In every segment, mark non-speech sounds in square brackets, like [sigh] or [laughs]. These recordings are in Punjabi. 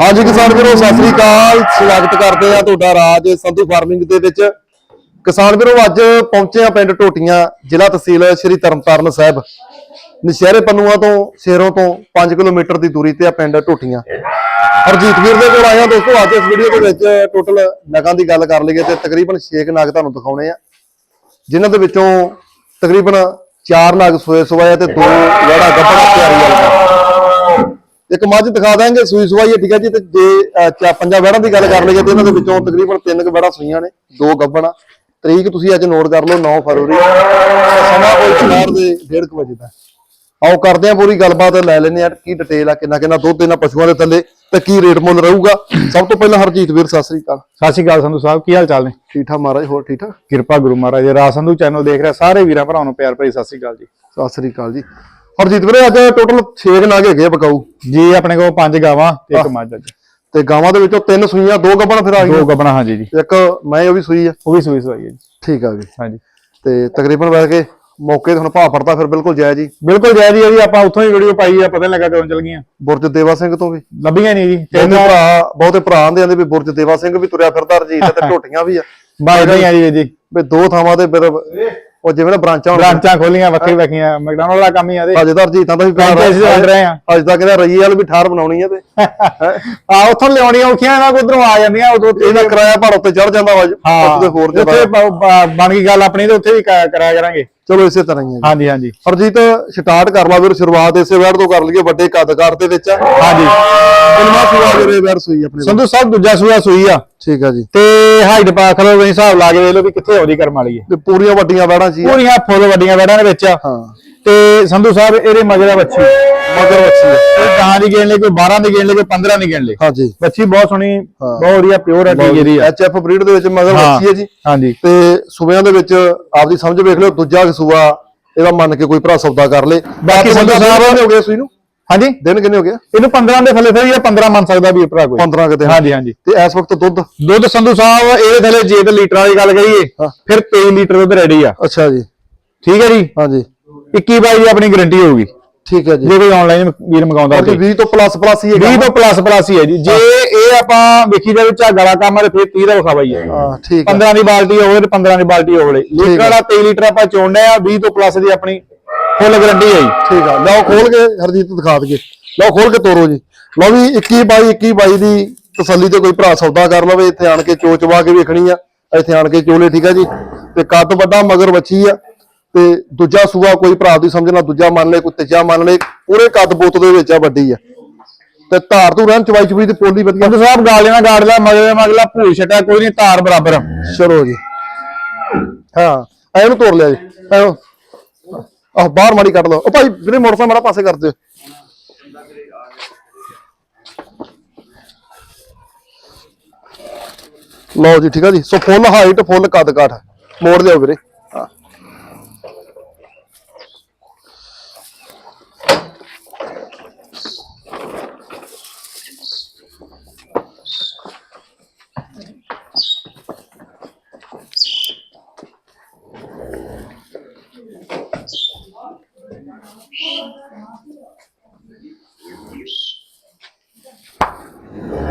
ਹਾਂਜੀ ਕਿਸਾਨ ਵੀਰੋ, ਸਤਿ ਸ੍ਰੀ ਅਕਾਲ। ਸਵਾਗਤ ਕਰਦੇ ਆ ਤੁਹਾਡਾ ਰਾਜ ਸੰਧੂ ਫਾਰਮਿੰਗ ਦੇ ਵਿੱਚ। ਕਿਸਾਨ ਵੀਰੋ, ਅੱਜ ਪਹੁੰਚੇ ਆ ਪਿੰਡ ਟੋਟੀਆਂ ਜ਼ਿਲ੍ਹਾ ਤਹਿਸੀਲ ਸ਼੍ਰੀ ਤਰਨਤਾਰਨ ਸਾਹਿਬ। ਨਸ਼ਹਿਰੇ ਪੰਨੂਆ ਤੋਂ ਸ਼ੇਰੋਂ ਤੋਂ 5 ਕਿਲੋਮੀਟਰ ਦੀ ਦੂਰੀ ਤੇ ਆ ਪਿੰਡ ਟੋਟੀਆਂ ਹਰਜੀਤ ਵੀਰ ਦੇ ਕੋਲ ਆਇਆ ਦੋਸਤੋ, ਅੱਜ ਇਸ ਵੀਡੀਓ ਦੇ ਵਿੱਚ ਟੋਟਲ ਨਗਾਂ ਦੀ ਗੱਲ ਕਰ ਲਈਏ ਤੇ ਤਕਰੀਬਨ 6 ਨਗ ਤੁਹਾਨੂੰ ਦਿਖਾਉਣੇ ਆ। ਜਿਨ੍ਹਾਂ ਦੇ ਵਿੱਚੋਂ ਤਕਰੀਬਨ 4 ਨਗ ਸੋਏ ਸਵਾਏ ਤੇ ਦੋ ਜਿਹੜਾ ਗੱਭਣਾ ਤਿਆਰੀ ਵਾਲਾ ਇੱਕ ਮੱਝ ਦਿਖਾ ਦਾਂਗੇ ਸੂਈ ਸਵਾਈ ਹੈ ਠੀਕ ਹੈ ਜੀ ਤੇ ਜੇ ਪੰਜਾਂ ਵੜਾਂ ਦੀ ਗੱਲ ਕਰ ਲਈਏ ਤੇ ਇਹਨਾਂ ਦੇ ਵਿੱਚੋਂ ਤਕਰੀਬਨ ਤਿੰਨ ਕੁ ਵੜਾਂ ਸੂਈਆਂ ਨੇ ਦੋ ਗੱਭਣਾ ਤਰੀਕ ਤੁਸੀਂ ਅੱਜ ਨੋਟ ਕਰ ਲਓ 9 ਫਰਵਰੀ। ਸਮਾਂ ਕੋਈ ਚਾਰ ਦੇ 1:30 ਵਜੇ ਦਾ ਆਓ ਕਰਦੇ ਆ ਪੂਰੀ ਗੱਲਬਾਤ ਲੈ ਲੈਨੇ ਆ ਕੀ ਡਿਟੇਲ ਆ ਕਿੰਨਾ ਕਿੰਨਾ ਦੁੱਧ ਇਹਨਾਂ ਪਸ਼ੂਆਂ ਦੇ ਥੱਲੇ ਤੇ ਕੀ ਰੇਟ ਮੁੱਲ ਰਹੂਗਾ। ਸਭ ਤੋਂ ਪਹਿਲਾਂ ਹਰਜੀਤ ਵੀਰ ਸਤਿ ਸ੍ਰੀ ਅਕਾਲ। ਸਤਿ ਸ਼੍ਰੀ ਅਕਾਲ ਸੰਧੂ ਸਾਹਿਬ ਕੀ ਹਾਲ ਚਾਲ ਨੇ? ਠੀਕ ਠਾਕ ਮਹਾਰਾਜ ਹੋਰ ਠੀਕ ਠਾਕ? ਕਿਰਪਾ ਗੁਰੂ ਮਹਾਰਾਜ ਜੀ ਰਾਜ ਸੰਧੂ ਚੈਨਲ ਦੇਖ ਰਿਹਾ ਸਾਰੇ ਵੀਰਾਂ ਭਰਾਵਾਂ ਨੂੰ ਪਿਆਰ ਭਰੀ ਸਤਿ ਸ਼੍ਰੀ ਅਕਾਲ ਜੀ। ਸਤਿ ਸ੍ਰੀ ਅਕਾਲ ਜੀ। ਹਰਜੀਤ ਵੀਰੇ ਅੱਜ ਟੋਟਲ 6 ਨਾਗ ਹੈਗੇ ਆ ਬਕਾਊ। ਜੀ ਆਪਣੇ ਕੋਲ ਪੰਜ ਗਾਵਾਂ ਤੇ ਇੱਕ ਮੱਝ ਅੱਜ ਤੇ ਗਾਵਾਂ ਦੇ ਵਿੱਚੋਂ ਤਿੰਨ ਸੂਈਆਂ ਦੋ ਗੱਭਣ ਫਿਰ ਆ ਦੋ ਗਈਆਂ ਗੱਬਣਾ ਹਾਂਜੀ ਜੀ। ਇੱਕ ਮੈਂ ਉਹ ਵੀ ਸੂਈ ਆ। ਉਹ ਵੀ ਸੂਈ ਸਵਾਈ ਹੈ ਜੀ। ਠੀਕ ਆ ਜੀ। ਹਾਂਜੀ। ਤੇ ਤਕਰੀਬਨ ਵੈਸੇ ਕੇ ਮੌਕੇ ਤੇ ਹੁਣ ਭਾਅ ਫੜਦਾ ਫਿਰ ਬਿਲਕੁਲ ਜਾਇਜ਼ ਜੀ ਬਿਲਕੁਲ ਜੈ ਜੀ ਜੀ ਆਪਾਂ ਉੱਥੋਂ ਹੀ ਵੀਡੀਓ ਪਾਈ ਆ ਪਤਾ ਨੀ ਲੱਗਾ ਕਦੋਂ ਚਲ ਗਈਆਂ। ਬੁਰਜ ਦੇਵਾ ਸਿੰਘ ਤੋਂ ਵੀ। ਲੱਭੀਆਂ ਨਹੀਂ ਜੀ। ਕਹਿੰਦੇ ਭਰਾ ਬਹੁਤੇ ਭਰਾ ਆਂਦੇ ਆਂਦੇ ਵੀ ਬੁਰਜ ਦੇਵਾ ਸਿੰਘ ਵੀ ਤੁਰਿਆ ਫਿਰਦਾ ਰਜੀਤ ਤੇ [laughs] ਢੋਟੀਆਂ ਵੀ ਆ। ਬਾਈ ਜੀ ਜੀ। ਵੀ ਦੋ ਥਾਵਾਂ ਤੇ ਫਿਰ ਉਹ ਜਿਵੇਂ ਨਾ ਬ੍ਰਾਂਚਾਂ ਬ੍ਰਾਂਚਾਂ ਖੋਲੀਆਂ ਵੱਖਰੀ ਵੱਖਰੀਆਂ। ਮੈਕਡੋਨਲਡ ਦਾ ਕੰਮ ਹੀ ਆ ਦੇ ਅਜੇ ਤਾਂ ਰਜੀਤਾਂ ਦਾ ਵੀ ਵੰਡ ਰਹੇ ਆ। ਅੱਜ ਤੱਕ ਕਹਿੰਦਾ ਰਈ ਵਾਲ ਵੀ ਠਾਰ ਬਣਾਉਣੀ ਆ ਤੇ। [laughs] ਆ ਉੱਥੋਂ ਲਿਆਉਣੀਆਂ ਔਖੀਆਂ ਇਹਨਾਂ ਉਧਰੋਂ ਆ ਜਾਂਦੀਆਂ ਉਦੋਂ ਤੇ ਇਹਦਾ ਕਿਰਾਇਆ ਭਾਰ ਉੱਤੇ ਚੜ ਜਾਂਦਾ ਵਾ ਤੇ ਹੋਰ ਉੱਥੇ ਜ਼ਿਆਦਾ। ਬਣ ਗਈ ਗੱਲ ਆਪਣੀ ਤੇ ਉੱਥੇ ਵੀ ਕਰਾਇਆ ਕਰਾਂਗੇ। ਚਲੋ ਇਸੇ ਤਰ੍ਹਾਂ ਹੀ ਜੀ। ਹਾਂਜੀ ਹਾਂਜੀ। ਹਰਜੀਤ ਸਟਾਰਟ ਕਰ ਲਾ ਵੀਰ ਸ਼ੁਰੂਆਤ ਇਸੇ ਵੈਰ ਤੋਂ ਕਰ ਲਈਏ ਵੱਡੇ ਕੱਦਕਾਰ ਦੇ ਵਿੱਚ ਹਾਂਜੀ। ਕਿੰਨਾ ਸੂਆ ਵੀਰੇ ਵੈਰ ਸੂਈ ਆਪਣੇ? ਸੰਧੂ ਸਾਹਿਬ ਦੂਜਾ ਸੂਆ ਸੂਈ ਆ। ਠੀਕ ਆ ਜੀ। ਤੇ ਹਾਈਟ ਪਾ ਖਲੋ ਤੁਸੀਂ ਹਿਸਾਬ ਲਾ ਕੇ ਵੇਖ ਲਓ ਵੀ ਕਿੱਥੇ ਆਉਂਦੀ ਕਰਮ ਵਾਲੀ ਹੈ। ਤੇ ਪੂਰੀਆਂ ਵੱਡੀਆਂ ਵੈੜਾਂ ਜੀ ਪੂਰੀਆਂ ਫੁੱਲ ਵੱਡੀਆਂ ਵੜਾਂ ਦੇ ਵਿੱਚ ਹਾਂ। ਤੇ ਸੰਧੂ ਸਾਹਿਬ ਇਹਦੇ ਮਗਰ ਆ ਬੱਚੀ ਮਗਰ ਵੱਛੀ ਆ। ਕੋਈ ਗਾਂ ਦੀ ਗੇਣ ਲਈ ਕੋਈ 12 ਦੀ ਗੇਣ ਲਈ ਕੋਈ 15 ਦੀ ਗੇਣ ਲਈ। ਹਾਂਜੀ। ਬੱਚੀ ਬਹੁਤ ਸੋਹਣੀ ਬਹੁਤ ਵਧੀਆ ਪਿਓਰ ਹੈ ਠੀਕ ਇਹਦੀ ਆ। ਐਚ ਐਫ ਬਰੀਡ ਦੇ ਵਿੱਚ ਮਗਰ ਵੱਛੀ ਹੈ ਜੀ। ਹਾਂਜੀ। ਤੇ ਸੂਬਿਆਂ ਦੇ ਵਿੱਚ ਆਪਦੀ ਸਮਝ ਵੇਖ ਲਿਓ ਦੂਜਾ ਸੂਆ ਇਹਦਾ ਮੰਨ ਕੇ ਕੋਈ ਭਰਾ ਸੌਦਾ ਕਰ ਲੇ। ਬਾਕੀ ਸੰਧੂ ਸਾਹਿਬ- ਹੋ ਗਏ ਸੂਈ ਨੂੰ? ਹਾਂਜੀ। ਦਿਨ ਕਿੰਨੇ ਹੋ ਗਏ? ਇਹਨੂੰ 15 ਦੇ ਥੱਲੇ ਥੱਲੇ 15 ਮੰਨ ਸਕਦਾ ਵੀ ਭਰਾ ਕੋਈ। 15 ਕਿਤੇ ਹਾਂਜੀ ਹਾਂਜੀ। ਤੇ ਇਸ ਵਕਤ ਦੁੱਧ? ਦੁੱਧ ਸੰਧੂ ਸਾਹਿਬ ਇਹਦੇ ਥੱਲੇ ਜੇ ਤੇ ਲੀਟਰਾਂ ਦੀ ਗੱਲ ਕਰੀਏ ਹਾਂ। ਫਿਰ 23 ਲੀਟਰ ਦੁੱਧ ਰੈਡੀ ਆ। ਅੱਛਾ ਜੀ। ਠੀਕ ਹੈ ਜੀ? ਹਾਂਜੀ। 21 ਬਾਈ ਦੀ ਆਪਣੀ ਗਾਰੰਟੀ ਹੋਊਗੀ। ਠੀਕ ਹੈ ਜੀ। ਜੇ ਕੋਈ ਆਨਲਾਈਨ ਵੀਰ ਮੰਗਾਉਂਦਾ ਹੋਵੇ। 20 ਤੋਂ ਪਲੱਸ ਪਲੱਸ ਹੀ 20 ਹੈਗਾ ਤੋਂ ਪਲੱਸ ਪਲੱਸ ਹੀ ਹੈ ਜੀ। ਜੇ ਇਹ ਆਪਾਂ ਵੇਖੀ ਜਾਵੇ ਝਾਗਾ ਵਾਲਾ ਕੰਮ ਹੈ ਤੇ ਫਿਰ 30 ਦਾ ਵਿਖਾਵਾ ਹੀ ਹੈ। ਹਾਂ ਠੀਕ ਹੈ। 15 ਦੀ ਬਾਲਟੀ ਹੋਵੇ ਤੇ 15 ਦੀ ਬਾਲਟੀ ਹੋਵੇ। ਲੀਟਰ ਵਾਲਾ 23 ਲੀਟਰ ਆਪਾਂ ਚੋਣਦੇ ਆ 20 ਤੋਂ ਪਲੱਸ ਦੀ ਆਪਣੀ ਫੁੱਲ ਗਾਰੰਟੀ ਹੈ ਜੀ। ਠੀਕ ਆ। ਲਓ ਖੋਲ ਕੇ ਹਰਜੀਤ ਦਿਖਾ ਦਈਏ। ਲਓ ਖੋਲ ਕੇ ਤੋਰੋ ਜੀ। ਲਓ ਵੀ 21 22 21 22 ਦੀ ਤਸੱਲੀ ਤੇ ਕੋਈ ਭਰਾ ਸੌਦਾ ਕਰ ਲਵੇ ਇੱਥੇ ਆਣ ਕੇ ਚੋਚਵਾ ਕੇ ਵੇਖਣੀ ਆ। ਇੱਥੇ ਆਣ ਕੇ ਚੋਲੇ ਠੀਕ ਆ ਜੀ। ਤੇ ਕੱਦ ਵੱਡਾ ਮਗਰ ਵੱਛੀ ਆ। ਤੇ ਦੂਜਾ ਸੂਆ ਕੋਈ ਭਰਾ ਦੀ ਸਮਝਣਾ ਦੂਜਾ ਮੰਨ ਲੈ ਕੋਈ ਤੀਜਾ ਮੰਨ ਲੈ ਪੂਰੇ ਕੱਦ ਬੁੱਤ ਦੇ ਵਿੱਚ ਆ ਵੱਡੀ ਆ। ਤੇ ਧਾਰ ਤੂੰ ਰਨ ਚਵਾਈ ਚਵਾਈ ਦੀ ਪੋਲੀ ਵਧੀਆ। ਸੰਧੂ ਸਾਹਿਬ ਗਾਲ ਲੈਣਾ ਗਾੜ ਲਿਆ ਮਗਲੇ ਮਗਲਾ ਭੂਲ ਛਟਾ ਕੋਈ ਨਹੀਂ ਧਾਰ ਬਰਾਬਰ ਚਲੋ ਜੀ। ਹਾਂ ਐ ਇਹਨੂੰ ਤੋੜ ਲਿਆ ਜੀ। ਐ ਆਹ ਬਾਹਰ ਮਾੜੀ ਕੱਢ ਲਓ। ਉਹ ਭਾਈ ਵੀਰੇ ਮੋਟਰਸਾਈਕਲ ਮਾੜਾ ਪਾਸੇ ਕਰ ਦਿਓ। ਲਓ ਜੀ ਠੀਕ ਆ ਜੀ। ਸੋ ਫੁੱਲ ਹਾਈਟ ਫੁੱਲ ਕੱਦ ਕਾਠ ਮੋੜ ਲਿਓ ਵੀਰੇ ਹਾਂ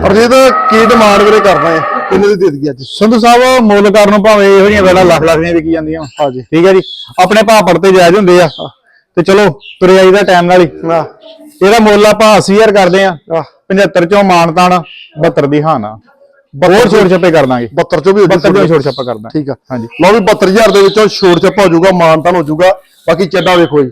ਅਰਜੀਤ ਕੀ ਡਿਮਾਂਡ ਵੀਰੇ ਕਰਦਾ ਹੈ ਕਿੰਨੇ ਦੀ ਦੇ ਦਈਏ ਅੱਜ? ਸੰਧੂ ਸਾਹਿਬ ਮੁੱਲ ਕਰਨ ਨੂੰ ਭਾਵੇਂ ਇਹੋ ਜਿਹੀਆਂ ਵੇਲਾ ਲੱਖ ਲੱਖ ਦੀਆਂ ਵਿਕੀ ਜਾਂਦੀਆਂ। ਹਾਂਜੀ। ਠੀਕ ਹੈ ਜੀ। ਆਪਣੇ ਭਾਅ ਪੜਤੇ ਜਾਇਜ਼ ਹੁੰਦੇ ਆ। ਤੇ ਚਲੋ ਤੁਰੇ ਆਈਦਾ ਟਾਈਮ ਨਾਲ ਹੀ। ਇਹਦਾ ਮੁੱਲ ਆਪਾਂ 80000 ਕਰਦੇ ਆ। ਆਹ 75 ਚੋਂ ਮਾਨਤਾਨ 72 ਦੀ ਹਾਨਾ ਹੋਰ ਛੋੜ ਛੱਪੇ ਕਰ ਦਾਂਗੇ। 72 ਚੋਂ ਵੀ ਹੋ 72 ਚੋਂ ਛੋੜ ਛੱਪਾ ਕਰਦਾ ਠੀਕ ਆ। ਹਾਂਜੀ। ਲਓ ਵੀ 72000 ਦੇ ਵਿੱਚੋਂ ਛੋੜ ਚੱਪਾ ਹੋ ਜਾਊਗਾ ਮਾਨਤਾਨ ਹੋ ਜਾਊਗਾ ਬਾਕੀ ਚੱਡਾ ਵੇਖੋ ਜੀ।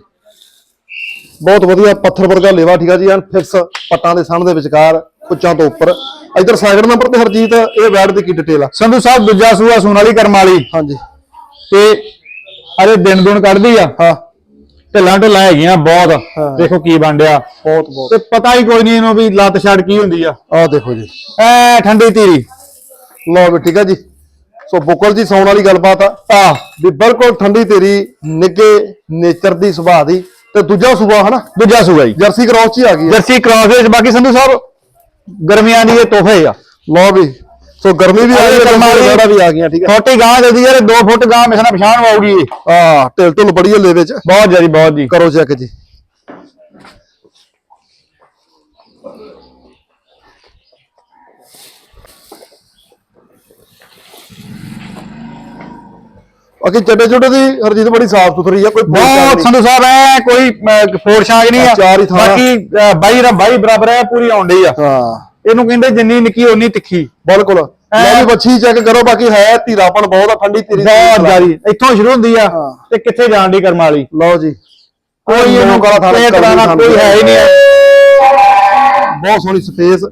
ਬਹੁਤ ਵਧੀਆ ਪੱਥਰ ਵਰਗਾ ਲੇਵਾ ਠੀਕ ਆ ਜੀ ਐਨ ਫਿਕਸ ਪੱਟਾਂ ਦੇ ਸਾਹਮਣੇ ਦੇ ਵਿਚਕਾਰ ਕੁੱਚਾਂ ਤੋਂ ਉੱਪਰ। ਇਧਰ ਸਾਈਡ ਨੰਬਰ ਤੇ ਹਰਜੀਤ ਇਹ ਵੈਟ ਦੀ ਕੀ ਡਿਟੇਲ ਆ? ਸੰਧੂ ਸਾਹਿਬ ਦੂਜਾ ਸੂਆ ਸੂਣ ਵਾਲੀ ਕਰਮ ਵਾਲੀ ਹਾਂਜੀ। ਤੇ ਅਰੇ ਦਿਨ ਦੁਨ ਕੱਢਦੀ ਆ। ਹਾਂ। ਢਿੱਲਾਂ ਢਿੱਲਾਂ ਹੈਗੀਆਂ। ਬਹੁਤ। ਦੇਖੋ ਕੀ ਬੰਡਿਆ ਬਹੁਤ ਬਹੁਤ। ਤੇ ਪਤਾ ਹੀ ਕੋਈ ਨਹੀਂ ਇਹਨੂੰ ਵੀ ਲੱਤ ਛੱਡ ਕੀ ਹੁੰਦੀ ਆ। ਆਹ ਦੇਖੋ ਜੀ। ਐ ਠੰਡੀ ਧੀਰੀ। ਲਓ ਵੀ ਠੀਕ ਆ ਜੀ। ਸੋ ਬੁਕਲ ਜੀ ਸੌਣ ਵਾਲੀ ਗੱਲਬਾਤ ਆ। ਆ ਵੀ ਬਿਲਕੁਲ ਠੰਡੀ ਤੇਰੀ ਨਿੱਗੇ ਨੇਚਰ ਦੀ ਸੁਭਾਅ ਦੀ ਤੇ ਦੂਜਾ ਸੁਭਾਅ ਹਨਾ ਦੂਜਾ ਸੂਆ ਜੀ ਜਰਸੀ ਕ੍ਰਾਸ ਚ ਹੀ ਆ ਗਈ। ਜਰਸੀ ਕ੍ਰਾਸ ਵਿੱਚ ਬਾਕੀ ਸੰਧੂ ਸਾਹਿਬ ਗਰਮੀਆਂ ਦੀ ਇਹ ਤੋਹਫੇ ਆ ਲਓ ਵੀ ਸੋ ਗਰਮੀ ਵੀ ਆ ਗਈ ਕਰਮ ਵਾਲੀ। ਜਿਹੜਾ ਵੀ ਆ ਗਈਆਂ ਠੀਕ ਆ ਛੋਟੀ ਗਾਂ ਜਲਦੀ ਯਾਰ 2 ਫੁੱਟ ਗਾਂ ਮਿਸਣਾ ਪਛਾਣ ਆਊਗੀ ਇਹ। ਆ ਢਿਲ ਢੁਲ ਬੜੀ ਹੱਲੇ ਵਿੱਚ ਬਹੁਤ ਜਿਆਦੀ ਬਹੁਤ ਜੀ ਕਰੋ ਚੈੱਕ ਜੀ 'ਚ। ਬਾਕੀ ਚੱਡੇ ਚੁੱਡੇ ਦੀ ਹਰਜੀਤ ਬੜੀ ਸਾਫ਼ ਸੁਥਰੀ ਆ ਕੋਈ ਬਹੁਤ। ਸੰਧੂ ਸਾਹਿਬ ਐ ਕੋਈ ਫੋੜ ਛਾਗ ਨਹੀਂ ਆ। ਬਾਕੀ ਬਾਈ ਦਾ ਬਾਈ ਬਰਾਬਰ ਐ ਪੂਰੀ ਆਉਂਦੀ ਆ। ਹਾਂ। ਇਹਨੂੰ ਕਹਿੰਦੇ ਜਿੰਨੀ ਨਿੱਕੀ ਓਨੀ ਤਿੱਖੀ। ਬਿਲਕੁਲ। ਲੈ ਵੀ ਬੱਚੀ ਚੈੱਕ ਕਰੋ ਬਾਕੀ ਹੈ ਧੀਰਾਪਣ ਬਹੁਤ ਆ ਠੰਡੀ ਦੀ ਬਹੁਤ ਜ਼ਿਆਦੀ। ਇੱਥੋਂ ਸ਼ੁਰੂ ਹੁੰਦੀ ਆ। ਤੇ ਕਿੱਥੇ ਜਾਣ ਦੀ ਕਰਮ ਵਾਲੀ? ਲਓ ਜੀ। ਕੋਈ ਇਹਨੂੰ ਕਾਲਾ ਥਾਣਾ ਕੋਈ ਹੈ ਹੀ ਨਹੀਂ। ਬਹੁਤ ਸੋਹਣੀ ਸਪੇਸ।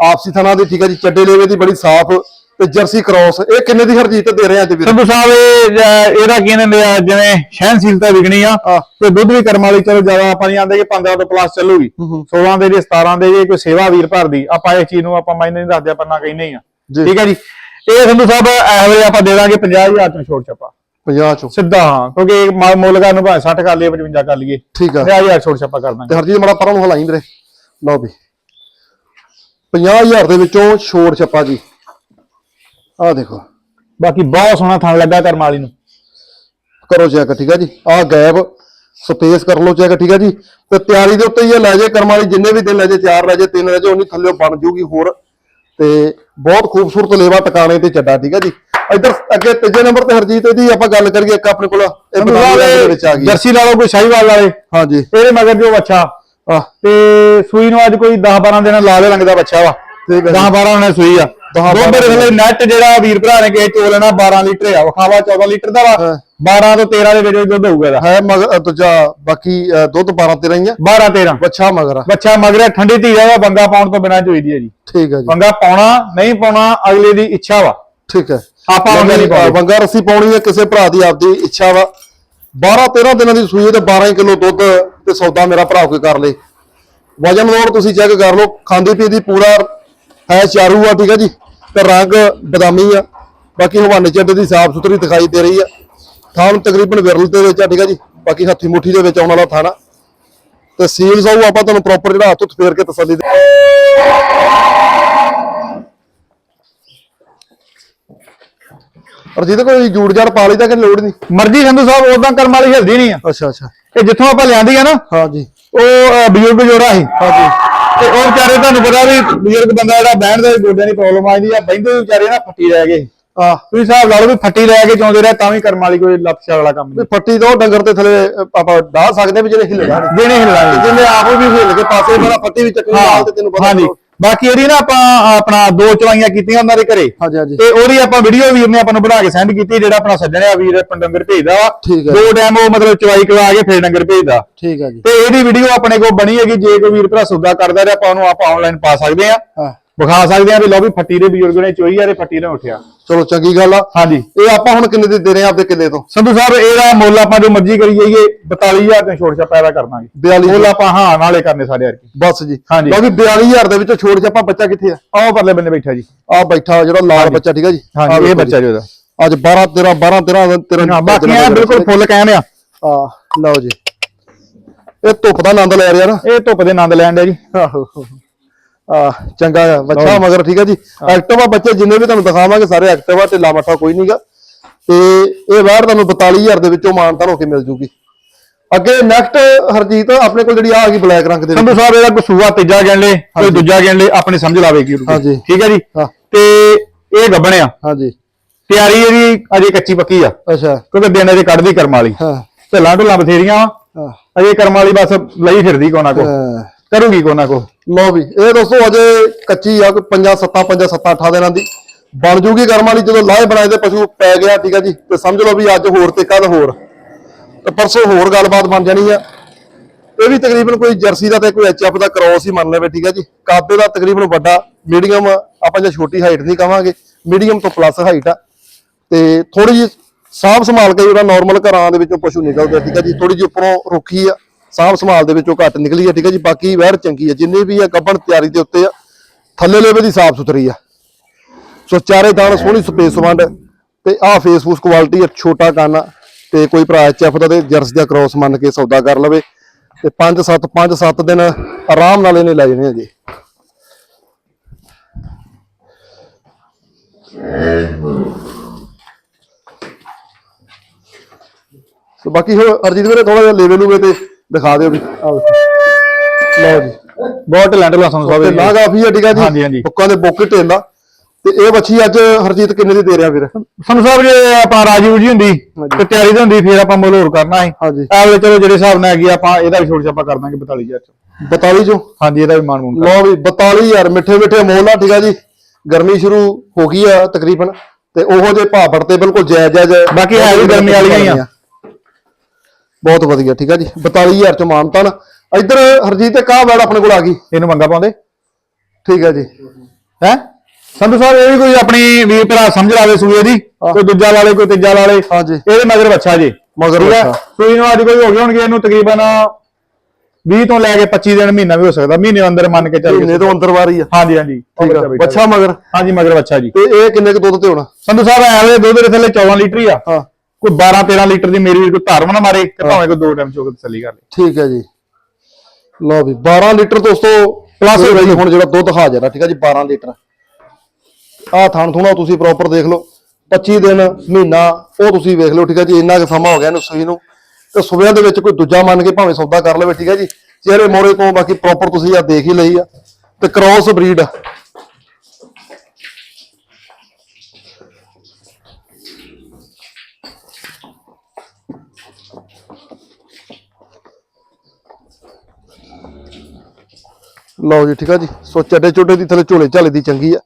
ਆਪਸੀ ਥਾਣਾ ਦੀ ਠੀਕ ਹੈ ਜੀ ਚੱਡੇ ਲੇਵੇ ਦੀ ਬੜੀ ਸਾਫ਼ ਤੇ ਜਰਸੀ ਕ੍ਰਾਸ ਇਹ ਕਿੰਨੇ ਦੀ ਹਰਜੀਤ ਦੇ ਰਹੇ ਆ ਜੀ ਵੀਰ? ਸੰਧੂ ਸਾਹਿਬ ਇਹ ਜ- ਇਹਦਾ ਕੀ ਕਹਿੰਦੇ ਆ ਜਿਵੇਂ ਸਹਿਨਸ਼ੀਲਤਾ ਵਿਗਣੀ ਆ ਹਾਂ। ਤੇ ਦੁੱਧ ਵੀ ਕਰਮ ਵਾਲੀ ਚਲੋ ਜ਼ਿਆਦਾ ਆਪਾਂ ਨਹੀਂ ਆਂਦੇ ਕਿ 15 ਤੋਂ ਪਲੱਸ ਚੱਲੂਗੀ। 16 ਦੇ ਜੇ 17 ਦੇ ਜੇ ਕੋਈ ਸੇਵਾ ਵੀਰ ਭਰਦੀ ਆਪਾਂ ਇਸ ਚੀਜ਼ ਨੂੰ ਆਪਾਂ ਮਾਇਨੇ ਨਹੀਂ ਦੱਸਦੇ ਆਪਾਂ ਨਾ ਕਹਿੰਦੇ ਹੀ ਆ। ਜੀ। ਠੀਕ ਹੈ ਜੀ? ਇਹ ਸੰਧੂ ਸਾਹਿਬ ਐਵਰੇਜ ਆਪਾਂ ਦੇ ਦਾਂਗੇ 50000 ਤੋਂ ਛੋੜ ਛੱਪਾ 50 ਚੋਂ। ਸਿੱਧਾ ਹਾਂ ਕਿਉਂਕਿ ਇਹ ਮ- ਮੁੱਲ ਕਰਨ ਨੂੰ ਭਾਵੇਂ 60 ਕਰ ਲਈਏ 55 ਕਰ ਲਈਏ। ਠੀਕ ਆ। 50000 ਛੋੜ ਛੱਪਾ ਕਰ ਤੇ ਦਾਂਗੇ ਹਰਜੀਤ ਮੜਾ ਪਰਾਂ ਨੂੰ ਹਲਾਈ ਵੀਰੇ। ਲਓ ਵੀ। 50000 ਦੇ ਵਿੱਚੋਂ ਛੋੜ ਛੱਪਾ ਜੀ। ਆਹ ਦੇਖੋ। ਬਾਕੀ ਬਹੁਤ ਸੋਹਣਾ ਥਣ ਲੱਗਾ ਕਰਮ ਵਾਲੀ ਨੂੰ। ਕਰੋ ਚੈੱਕ ਠੀਕ ਆ ਜੀ? ਆਹ ਗੈਪ ਸਪੇਸ ਕਰ ਲਓ ਚੈੱਕ ਠੀਕ ਆ ਜੀ? ਤੇ ਤਿਆਰੀ ਦੇ ਉੱਤੇ ਹੀ ਇਹ ਲੈ ਜੇ ਕਰਮ ਵਾਲੀ ਜਿੰਨੇ ਵੀ ਦਿਨ ਲੈ ਜੇ ਚਾਰ ਲੈ ਜੇ ਤਿੰਨ ਲੈ ਜੇ ਉਨੀ ਥੱਲੇ ਬਣ ਜੂਗੀ ਹੋਰ। ਤੇ ਬਹੁਤ ਖੂਬਸੂਰਤ ਲੇਵਾ ਟਿਕਾਣੇ ਤੇ ਚੱਡਾ ਠੀਕ ਆ ਜੀ? ਇੱਧਰ ਅੱਗੇ ਤੀਜੇ ਨੰਬਰ ਤੇ ਹਰਜੀਤ ਇਹਦੀ ਆਪਾਂ ਗੱਲ ਕਰੀਏ ਇੱਕ ਆਪਣੇ ਕੋਲ ਇਹ ਦੇ ਵਿੱਚ ਆ ਗਈ। ਜਰਸੀ ਲਾ ਲਓ ਕੋਈ ਸ਼ਾਹੀਵਾਲ ਵਾਲੇ। ਹਾਂਜੀ। ਇਹਦੇ ਮਗਰ ਜੋ ਬੱਚਾ। ਤੇ ਸੂਈ ਨੂੰ ਅੱਜ ਕੋਈ 10 12 ਦਿਨ ਲਾਲੇ ਰੰਗ ਦਾ ਬੱਚਾ ਵਾ। ਠੀਕ ਹੈ ਜੀ। 10 12 ਨੇ ਸੂਈ ਆ। ਦੁੱਧ ਬਾਰਾਂ ਦੇ ਥੱਲੇ ਨੈਟ ਜਿਹੜਾ ਵੀਰ ਭਰਾ ਨੇ ਕਿਸੇ ਚੋ ਲੈਣਾ 12 ਲੀਟਰ ਆ ਵਖਾਵਾ 14 ਲੀਟਰ ਦਾ ਵਾ ਹਾਂ। 12 ਤੋਂ 13 ਦੇ ਵਿੱਚ ਦੁੱਧ ਹੋਊਗਾ ਇਹਦਾ। ਹੈ ਮਗਰ ਦੂਜਾ ਬਾਕੀ ਦੁੱਧ 12 13 ਹੀ ਆ? 12 13 ਬੱਚਾ ਮਗਰ ਬੱਚਾ ਮਗਰ ਠੰਡੀ ਧੀ ਦਾ ਬੰਗਾ ਪਾਉਣ ਤੋਂ ਬਿਨਾਂ ਚੋਈਦੀ ਹੈ ਜੀ। ਠੀਕ ਹੈ ਜੀ। ਬੰਗਾ ਪਾਉਣਾ ਨਹੀਂ ਪਾਉਣਾ ਅਗਲੇ ਦੀ ਇੱਛਾ ਵਾ। ਠੀਕ ਹੈ ਆਪਾਂ ਨਹੀਂ ਪਾਉਂਦੇ। ਵੰਗਾ ਰੱਸੀ ਪਾਉਣੀ ਹੈ ਕਿਸੇ ਭਰਾ ਦੀ ਆਪਦੀ ਇੱਛਾ ਵਾ। 12 13 ਦਿਨਾਂ ਦੀ ਸੂਈ ਤੇ 12 ਕਿਲੋ ਦੁੱਧ ਤੇ ਸੌਦਾ ਮੇਰਾ ਭਰਾ ਕੋਈ ਕਰ ਲੇ। ਵਜਨ ਲੋੜ ਤੁਸੀਂ ਚੈੱਕ ਕਰ ਲਓ ਖਾਂਦੀ ਪੀਦੀ ਪੂਰਾ ਹੈ ਚਾਰੂ ਆ ਠੀਕ ਹੈ ਜੀ। ਤੇ ਰੰਗ ਬਦਾਮੀ ਆ। ਬਾਕੀ ਹਵਾਨੇ ਚੱਡ ਦੀ ਸਾਫ਼ ਸੁਥਰੀ ਦਿਖਾਈ ਦੇ ਰਹੀ ਆ। ਥਾਣ ਤਕਰੀਬਨ ਵਿਰਲ ਦੇ ਵਿੱਚ ਆ ਠੀਕ ਹੈ ਜੀ। ਬਾਕੀ ਹੱਥੀ ਮੁੱਠੀ ਦੇ ਵਿੱਚ ਆਉਣ ਵਾਲਾ ਥਾਣਾ। ਤੇ ਸੀਲਸ ਆਊ ਆਪਾਂ ਤੁਹਾਨੂੰ ਪ੍ਰੋਪਰ ਜਿਹੜਾ ਹੱਥ ਉੱਤ ਫੇਰ ਕੇ ਤਸੱਲੀ ਦੇ ਅਰ ਜਿਹਦੇ ਕੋਈ ਜੂੜ ਜਾੜ ਪਾ ਲਈਦਾ ਕਿ ਲੋੜ ਨਹੀਂ? ਮਰਜ਼ੀ ਸੰਧੂ ਸਾਹਿਬ ਉਦਾਂ ਕਰਮ ਵਾਲੀ ਹਿਲਦੀ ਨਹੀਂ ਆ। ਅੱਛਾ ਅੱਛਾ। ਇਹ ਜਿੱਥੋਂ ਆਪਾਂ ਲਿਆਂਦੀ ਆ ਨਾ ਹਾਂਜੀ ਉਹ ਅਹ, ਬਜ਼ੁਰਗ ਜੋੜਾ ਸੀ। ਹਾਂਜੀ ਤੇ ਉਹ ਵਿਚਾਰੇ ਤੁਹਾਨੂੰ ਪਤਾ ਵੀ ਬਜ਼ੁਰਗ ਬੰਦਾ ਜਿਹੜਾ ਬਹਿਣ ਦੇ ਗੋਡਿਆਂ ਦੀ ਪ੍ਰੋਬਲਮ ਆਈਦੀ ਆ ਬਹਿੰਦੇ ਵੀ ਵਿਚਾਰੇ ਨਾ ਫੱਟੀ ਰਹਿ ਗਏ। ਆ ਤੁਸੀਂ ਹਿਸਾਬ ਲਾ ਲਓ ਵੀ ਫੱਟੀ ਰਹਿ ਕੇ ਚਾਉਂਦੇ ਰਹੇ ਤਾਂ ਵੀ ਕਰਮ ਵਾਲੀ ਕੋਈ ਲੱਤ ਛਾਗਲਾ ਕੰਮ ਨਹੀਂ। ਫੱਟੀ ਤੋਂ ਡੰਗਰ ਤੇ ਥਲੇ ਆਪਾਂ ਡਾਹ ਸਕਦੇ ਵੀ ਜਿਹੜੇ ਹਿੱਲਦਾ ਨਹੀਂ ਦੇਣੇ ਹਿਲਾਏ ਜਿੰਨੇ ਆਪ ਵੀ ਹਿੱਲ ਕੇ ਪਾਸੇ ਮੇਰਾ ਫੱਟੀ ਵੀ ਚੱਕਣੀ ਨਾਲ ਤੇ ਤੈਨੂੰ ਪਤਾ ਹਾਂਜੀ। ਬਾਕੀ ਇਹਦੀ ਨਾ ਆਪਾਂ ਆਪਣਾ ਦੋ ਚਵਾਈਆਂ ਕੀਤੀਆਂ ਉਹਨਾਂ ਦੇ ਘਰੇ। ਹਾਂਜੀ ਹਾਂਜੀ। ਤੇ ਉਹਦੀ ਆਪਾਂ ਵੀਡੀਓ ਵੀਰ ਨੇ ਆਪਾਂ ਨੂੰ ਬਣਾ ਕੇ ਸੈਂਡ ਕੀਤੀ ਜਿਹੜਾ ਆਪਣਾ ਸੱਜਣ ਆ ਵੀਰ ਆਪਣਾ ਡੰਗਰ ਭੇਜਦਾ ਵਾ। ਠੀਕ ਹੈ। ਦੋ ਟਾਈਮ ਉਹ ਮਤਲਬ ਚਵਾਈ ਕਰਵਾ ਕੇ ਫਿਰ ਡੰਗਰ ਭੇਜਦਾ। ਠੀਕ ਹੈ ਜੀ। ਤੇ ਇਹਦੀ ਵੀਡੀਓ ਆਪਣੇ ਕੋਲ ਬਣੀ ਹੈਗੀ ਜੇ ਕੋਈ ਵੀਰ ਭਰਾ ਸੌਦਾ ਕਰਦਾ ਰਿਹਾ ਆਪਾਂ ਉਹਨੂੰ ਆਪਾਂ ਆਨਲਾਈਨ ਪਾ ਸਕਦੇ ਆ ਹਾਂ। ਵਿਖਾ ਸਕਦੇ ਆ ਵੀ ਲਓ ਵੀ ਫੱਟੀ ਦੇ ਬਜ਼ੁਰਗ ਨੇ ਚੋਈ ਆ ਤੇ ਫੱਟੀ ਨੇ ਉੱਠਿਆ। ਚਲੋ ਚੰਗੀ ਗੱਲ ਆ। ਹਾਂਜੀ। ਇਹ ਆਪਾਂ ਹੁਣ ਕਿੰਨੇ ਦੇ ਦੇ ਰਹੇ ਆ ਆਪਦੇ ਕਿੱਲੇ ਤੋਂ? ਸੰਧੂ ਸਾਹਿਬ ਇਹਦਾ ਮੁੱਲ ਆਪਾਂ ਜੋ ਮਰਜ਼ੀ ਕਰੀ ਜਾਈਏ 42000 ਤੇ ਛੋੜ ਛਾ ਪੈਦਾ ਕਰ ਦਾਂਗੇ। 42 ਮੁੱਲ ਆਪਾਂ ਹਾਂ ਨਾਲੇ ਕਰਨੇ ਸਾਡੇ ਯਾਰ ਬਸ ਜੀ। ਹਾਂਜੀ। ਵੀ 42000 ਦੇ ਵਿੱਚੋਂ ਛੋੜ ਛਾਪਾ ਬੱਚਾ ਕਿੱਥੇ ਆ? ਆਓ ਪਰਲੇ ਬੰਦੇ ਬੈਠਾ ਜੀ। ਆ ਬੈਠਾ ਜਿਹੜਾ ਲਾਲ ਬੱਚਾ ਠੀਕ ਆ ਜੀ? ਆਹ ਹਾਂਜੀ ਇਹ ਬੱਚਾ ਜੀ। ਜੀ ਉਹਦਾ। ਅੱਜ 12 13 12 13 13 ਹਾਂ ਬਾਕੀ ਐਂ ਬਿਲਕੁਲ ਫੁੱਲ ਕਹਿਣ ਆ ਆ ਲਓ ਜੀ। ਇਹ ਧੁੱਪ ਦਾ ਆਨੰਦ ਲੈ ਰਿਹਾ ਨਾ। ਇਹ ਧੁੱਪ ਦੇ ਆਨੰਦ ਲੈਣ ਡਿਆ ਜੀ। ਆਹੋ। ਆ ਚੰਗਾ ਆ ਬੱਚਾ ਮਗਰ ਠੀਕ ਹੈ ਜੀ। ਐਕਟਿਵਾ ਬੱਚੇ ਜਿੰਨੇ ਵੀ ਤੁਹਾਨੂੰ ਦਿਖਾਵਾਂਗੇ ਸਾਰੇ ਐਕਟਿਵਾ ਤੇ ਲਾਮਟਾ ਕੋਈ ਨਹੀਂਗਾ ਤੇ ਇਹ ਵਾਰ ਤੁਹਾਨੂੰ 42000 ਦੇ ਵਿੱਚੋਂ ਮਾਨਤਾਨ ਹੋ ਕੇ ਮਿਲ ਜੂਗੀ। ਅੱਗੇ ਨੈਕਸਟ ਹਰਜੀਤ ਆਪਣੇ ਕੋਲ ਜਿਹੜੀ ਆ ਗਈ ਬਲੈਕ ਰੰਗ ਦੇ ਵਿੱਚ। ਸੰਧੂ ਸਾਹਿਬ ਇਹਦਾ ਕੋਈ ਸੂਆ ਤੀਜਾ ਗਿਣ ਲੈ ਕੋਈ ਦੂਜਾ ਗਿਣ ਲੈ ਆਪਣੀ ਸਮਝ ਲਾਵੇਗੀ। ਹਾਂਜੀ। ਠੀਕ ਹੈ ਜੀ। ਤੇ ਇਹ ਗੱਬਣ ਆ। ਹਾਂਜੀ। ਤਿਆਰੀ ਇਹਦੀ ਅਜੇ ਕੱਚੀ ਪੱਕੀ ਆ। ਅੱਛਾ। ਕਿਉਂਕਿ ਦਿਨ ਅਜੇ ਕੱਢਦੀ ਕਰਮ ਵਾਲੀ। ਹਾਂ। ਢਿੱਲਾਂ ਢੁੱਲਾਂ ਬਥੇਰੀਆਂ ਅਜੇ ਕਰਮ ਵਾਲੀ ਬਸ ਲਈ ਫਿਰਦੀ ਕੋਨਾ ਕੋ ਹਾਂ। ਕਰੂਗੀ ਕੋਨਾ ਕੋ ਲਓ ਵੀ, ਇਹ ਦੋਸਤੋ ਅਜੇ ਕੱਚੀ ਆ, ਕੋਈ 5 7 5 7 8 ਦਿਨਾਂ ਦੀ। ਬਣ ਜੂਗੀ ਕਰਮ ਵਾਲੀ, ਜਦੋਂ ਲਾਹੇ ਬਣਾਏ ਤੇ ਪਸ਼ੂ ਪੈ ਗਿਆ, ਠੀਕ ਆ ਜੀ। ਤੇ ਸਮਝ ਲਓ ਵੀ ਅੱਜ ਹੋਰ ਤੇ ਕੱਲ ਹੋਰ। ਤੇ ਪਰਸੋਂ ਹੋਰ ਗੱਲਬਾਤ ਬਣ ਜਾਣੀ ਆ। ਇਹ ਵੀ ਤਕਰੀਬਨ ਕੋਈ ਜਰਸੀ ਦਾ ਤੇ ਕੋਈ ਐਚਐਫ ਦਾ ਕ੍ਰੋਸ ਹੀ ਮੰਨ ਲਵੇ, ਠੀਕ ਆ ਜੀ। ਕਾਬੇ ਦਾ ਤਕਰੀਬਨ ਵੱਡਾ ਮੀਡੀਅਮ ਆਪਾਂ ਜੇ ਛੋਟੀ ਹਾਈਟ ਨਹੀਂ ਕਵਾਂਗੇ ਮੀਡੀਅਮ ਤੋਂ ਪਲੱਸ ਹਾਈਟ ਆ। ਤੇ ਥੋੜੀ ਜਿਹੀ ਸਾਂਭ ਸੰਭਾਲ ਕੇ ਜਿਹੜਾ ਨਾਰਮਲ ਘਰਾਂ ਦੇ ਵਿੱਚੋਂ ਪਸ਼ੂ ਨਿਕਲਦਾ ਠੀਕ ਆ ਜੀ। ਥੋੜੀ ਜਿਹੀ ਉੱਪਰੋਂ ਰੁੱਖੀ ਆ। ਸਾਂਭ ਸੰਭਾਲ ਦੇ ਵਿੱਚੋਂ ਘੱਟ ਨਿਕਲੀ ਹੈ ਠੀਕ ਹੈ ਜੀ? ਬਾਕੀ ਵਹਿਰ ਚੰਗੀ ਆ, ਜਿੰਨੇ ਵੀ ਆ ਗੱਬਣ ਤਿਆਰੀ ਦੇ ਉੱਤੇ ਆ, ਥੱਲੇ ਲੇਵੇ ਦੀ ਸਾਫ਼ ਸੁਥਰੀ ਆ। ਸੋ ਚਾਰੇ ਦਾਣ ਸੋਹਣੀ ਸਪੇਸ ਵੰਡ, ਤੇ ਆਹ ਫੇਸਬੁੱਕ ਕੁਆਲਿਟੀ ਆ, ਛੋਟਾ ਕੰਨ ਤੇ ਕੋਈ ਭਰਾ ਐਚਐਫ ਦਾ ਤੇ ਜਰਸ ਦਾ ਕ੍ਰੋਸ ਮੰਨ ਕੇ ਸੌਦਾ ਕਰ ਲਵੇ, ਤੇ 5 7 5 7 ਦਿਨ ਆਰਾਮ ਨਾਲ ਇਹਨੇ ਲੈ ਜਾਣੇ ਆ ਜੀ। ਸੋ ਬਾਕੀ ਹੋ ਅਰਜੀਤ ਵੀਰੇ ਥੋੜਾ ਜਿਹਾ ਲੇਵੇ ਲੂਵੇ ਤੇ ਦਿਖਾ ਦਿਓ ਵੀ। ਆਹ ਵੇਖੋ। ਲਓ ਜੀ। ਬਹੁਤ ਟੈਲੈਂਟ ਲਾ ਸਾਹਿਬ ਤੇ। ਲਾਹ ਕਾਫੀ ਆ ਠੀਕ ਆ ਜੀ? ਹਾਂਜੀ, ਹਾਂਜੀ। ਬੁੱਕਾਂ ਦੇ ਬੁੱਕ ਢੇਲਾ ਤੇ ਇਹ ਬੱਚੀ ਅੱਜ ਹਰਜੀਤ ਕਿੰਨੇ ਦੀ ਦੇ ਰਿਹਾ ਵੀਰ? ਸਾਨੂੰ ਸਾਹਿਬ ਜੇ ਆਪਾਂ ਰਾਜੀਵ ਜੀ ਹੁੰਦੀ ਹਾਂਜੀ। ਤੇ ਤਿਆਰੀ ਤੇ ਹੁੰਦੀ ਫਿਰ ਆਪਾਂ ਮੁੱਲ ਹੋਰ ਕਰਨਾ ਸੀ। ਹਾਂਜੀ। ਆਵੇ ਚਲੋ ਜਿਹੜੇ ਹਿਸਾਬ ਨਾਲ ਹੈਗੀ ਆਪਾਂ ਇਹਦਾ ਵੀ ਛੋੜ ਛਾਪਾ ਕਰ ਦਾਂਗੇ 42000 ਚ। 42 ਚੋਂ? ਹਾਂਜੀ ਇਹਦਾ ਵੀ ਮਾਨ ਮੂਨ ਕਰ। ਲਓ ਵੀ 42000 ਮਿੱਠੇ ਮਿੱਠੇ ਮੋਲ ਆ ਠੀਕ ਆ ਜੀ। ਗਰਮੀ ਸ਼ੁਰੂ ਹੋ ਗਈ ਆ ਤਕਰੀਬਨ ਤੇ ਉਹੋ ਜੇ ਭਾਅ ਫੜਤੇ ਬਿਲਕੁਲ ਜਾਇਜ਼ ਜਾਇਜ਼ ਬਾਕੀ ਹੈ ਵੀ ਗਰਮੀ ਵਾਲੀਆਂ ਹੀ ਆ। ਬਹੁਤ ਵਧੀਆ ਠੀਕ ਆ ਜੀ। 42000 ਚ ਮਾਨਤਾਨ। ਇੱਧਰ ਹਰਜੀਤ ਇੱਕ ਆਹ ਵੈੜ ਆਪਣੇ ਕੋਲ ਆ ਗਈ। ਇਹਨੂੰ ਮੰਗਾ ਪਾਉਂਦੇ? ਠੀਕ ਆ ਜੀ। ਹੈ? ਸੰਧੂ ਸਾਹਿਬ ਇਹ ਵੀ ਕੋਈ ਆਪਣੀ ਵੀਰ ਭਰਾ ਸਮਝ ਲਾਵੇ ਸੂਏ ਦੀ? ਕੋਈ ਦੂਜਾ ਲਾ ਲੇ ਕੋਈ ਤੀਜਾ ਲਾ ਲੇ? ਹਾਂਜੀ ਇਹਦੇ ਮਗਰ ਬੱਚਾ ਜੀ। ਮਗਰ ਠੀਕ ਹੈ? ਸੂਈ ਨੂੰ ਅੱਜ ਕੋਈ ਹੋ ਗਏ ਹੋਣਗੇ ਇਹਨੂੰ ਤਕਰੀਬਨ 20 ਤੋਂ ਲੈ ਕੇ 25 ਦਿਨ ਮਹੀਨਾ ਵੀ ਹੋ ਸਕਦਾ। ਮਹੀਨੇ ਅੰਦਰ ਮੰਨ ਕੇ ਚੱਲ ਮਹੀਨੇ ਤੋਂ ਅੰਦਰ ਵਾਰੀ ਆ। ਹਾਂਜੀ ਹਾਂਜੀ। ਠੀਕ ਆ। ਬੱਚਾ ਮਗਰ। ਹਾਂਜੀ ਮਗਰ ਬੱਚਾ ਜੀ। ਤੇ ਇਹ ਕਿੰਨੇ ਕੁ ਦੁੱਧ ਤੇ ਹੋਣਾ? ਸੰਧੂ ਸਾਹਿਬ ਐਵੇਂ ਦੁੱਧ ਦੇ ਥੱਲੇ 14 ਲੀਟਰ ਹੀ ਆ। ਹਾਂ। ਕੋਈ 12 13 ਲੀਟਰ ਦੀ ਮੇਰੀ ਕੋਈ ਧਾਰਮ ਨਾ ਮਾਰੇ ਤੇ ਭਾਵੇਂ ਕੋਈ ਦੋ ਟਾਈਮ ਚੋਕ ਤਸੱਲੀ ਕਰ ਲੇ। ਠੀਕ ਹੈ ਜੀ। ਲਓ ਵੀ 12 ਲੀਟਰ ਦੋਸਤੋ ਪਲੱਸ ਹੋ ਗਈ ਹੁਣ ਜਿਹੜਾ ਦੁੱਧ ਹਾਜ਼ਰ ਆ ਠੀਕ ਹੈ ਜੀ 12 ਲੀਟਰ। ਆਹ ਥਣ ਥੁਣਾ ਤੁਸੀਂ ਪ੍ਰੋਪਰ ਦੇਖ ਲਓ 25 ਦਿਨ ਮਹੀਨਾ ਉਹ ਤੁਸੀਂ ਵੇਖ ਲਓ ਠੀਕ ਹੈ ਜੀ ਇੰਨਾ ਕੁ ਸਮਾਂ ਹੋ ਗਿਆ ਇਹਨੂੰ ਸੂਈ ਨੂੰ। ਤੇ ਸੁਬਿਆਂ ਦੇ ਵਿੱਚ ਕੋਈ ਦੂਜਾ ਮੰਨ ਕੇ ਭਾਵੇਂ ਸੌਦਾ ਕਰ ਲਵੇ ਠੀਕ ਹੈ ਜੀ ਚਿਹਰੇ ਮੋਰੇ ਤੋਂ ਬਾਕੀ ਪ੍ਰੋਪਰ ਤੁਸੀਂ ਆ ਦੇਖ ਹੀ ਲਈ ਆ। ਤੇ ਕ੍ਰੋਸ ਬਰੀਡ ਲਓ ਜੀ ਠੀਕ ਆ ਜੀ। ਸੋ ਚੱਡੇ ਚੋਡੇ ਦੀ ਥੱਲੇ ਝੋਲੇ ਝਾਲੇ ਦੀ ਚੰਗੀ ਆ।